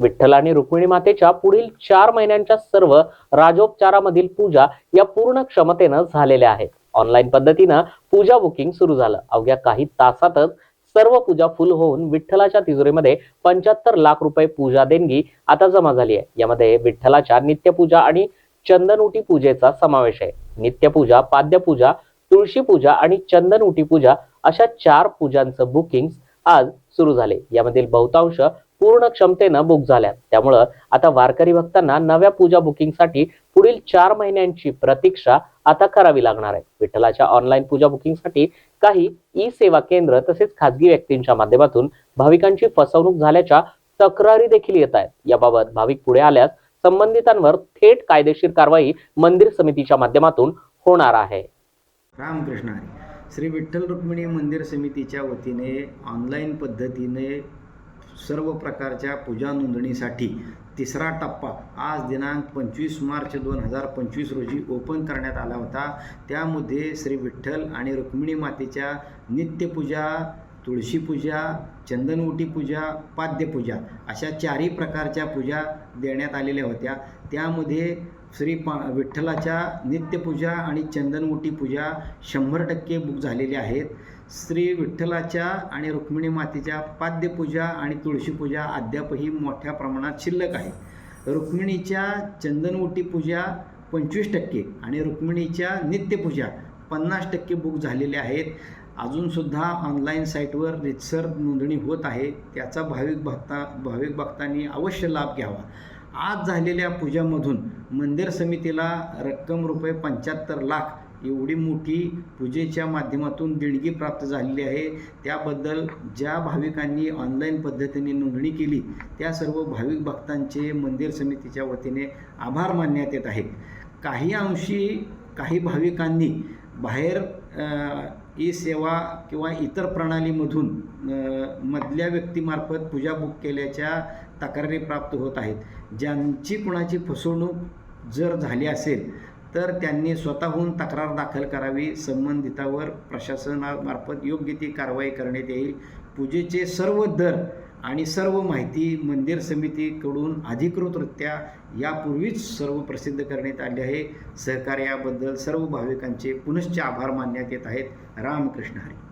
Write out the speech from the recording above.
विठ्ठल आणि रुक्मिणी मातेच्या पुढील चार महिन्यांच्या सर्व राजोपचारामधील पूजा या पूर्ण क्षमतेनं झालेल्या आहेत. ऑनलाईन पद्धतीनं पूजा बुकिंग सुरू झालं. अवघ्या काही तासातच सर्व पूजा फुल होऊन विठ्ठलाच्या तिजोरीमध्ये पंच्याहत्तर लाख रुपये पूजा देणगी आता जमा झाली आहे. यामध्ये विठ्ठलाच्या नित्यपूजा आणि चंदनउटी पूजेचा समावेश आहे. नित्यपूजा पाद्यपूजा तुळशी पूजा आणि चंदनउटी पूजा अशा चार पूजांचं बुकिंग आज सुरू झाले. यामधील बहुतांश पूर्ण क्षमतेनं बुक झाल्यात. त्यामुळं आता वारकरी भक्तांना नव्या पूजा बुकिंगसाठी पुढील चार महिन्यांची प्रतीक्षा आता करावी लागणार आहे. विठ्ठलाच्या ऑनलाईन पूजा बुकिंगसाठी काही ई सेवा केंद्र तसेच खासगी व्यक्तींच्या माध्यमातून भाविकांची फसवणूक झाल्याच्या तक्रारी देखील येत आहेत. याबाबत भाविक पुढे आल्यास संबंधितांवर थेट कायदेशीर कारवाई मंदिर समितीच्या माध्यमातून होणार आहे. रामकृष्ण श्री विठ्ठल रुक्मिणी मंदिर समितीच्या वतीने ऑनलाईन पद्धतीने सर्व प्रकारच्या पूजा नोंदणीसाठी तिसरा टप्पा आज दिनांक पंचवीस मार्च दोन हजार पंचवीस रोजी ओपन करण्यात आला होता. त्यामध्ये श्री विठ्ठल आणि रुक्मिणी मातेच्या नित्यपूजा तुळशीपूजा चंदनवटी पूजा पाद्यपूजा अशा चारही प्रकारच्या पूजा देण्यात आलेल्या होत्या. त्यामध्ये श्री पा विठ्ठलाच्या नित्यपूजा आणि चंदनवटी पूजा शंभर टक्के बुक झालेल्या आहेत. श्री विठ्ठलाच्या आणि रुक्मिणी मातेच्या पाद्यपूजा आणि तुळशीपूजा अद्यापही मोठ्या प्रमाणात शिल्लक आहे. रुक्मिणीच्या चंदनवटी पूजा पंचवीस टक्के आणि रुक्मिणीच्या नित्यपूजा पन्नास टक्के बुक झालेल्या आहेत. अजूनसुद्धा ऑनलाईन साईटवर रितसर नोंदणी होत आहे. त्याचा भाविक भक्ता भाविक भक्तांनी अवश्य लाभ घ्यावा. आज झालेल्या पूजामधून मंदिर समितीला रक्कम रुपये पंच्याहत्तर लाख एवढी मोठी पूजेच्या माध्यमातून देणगी प्राप्त झालेली आहे. त्याबद्दल ज्या भाविकांनी ऑनलाईन पद्धतीने नोंदणी केली त्या सर्व भाविक भक्तांचे मंदिर समितीच्या वतीने आभार मानण्यात येत आहे काही अंशी काही भाविकांनी बाहेर ई सेवा किंवा इतर प्रणालीमधून मधल्या व्यक्तीमार्फत पूजा बुक केल्याच्या तक्रारी प्राप्त होत आहेत. ज्यांची कुणाची फसवणूक जर झाली असेल तर त्यांनी स्वतःहून तक्रार दाखल करावी संबंधितावर प्रशासनामार्फत योग्य ती कारवाई करण्यात येईल. पूजेचे सर्व दर आणि सर्व माहिती मंदिर समितीकडून अधिकृतरित्या यापूर्वीच सर्व प्रसिद्ध करण्यात आले आहे. सहकार्याबद्दल सर्व भाविकांचे पुनश्च आभार मानण्यात येत आहेत. रामकृष्ण हरी.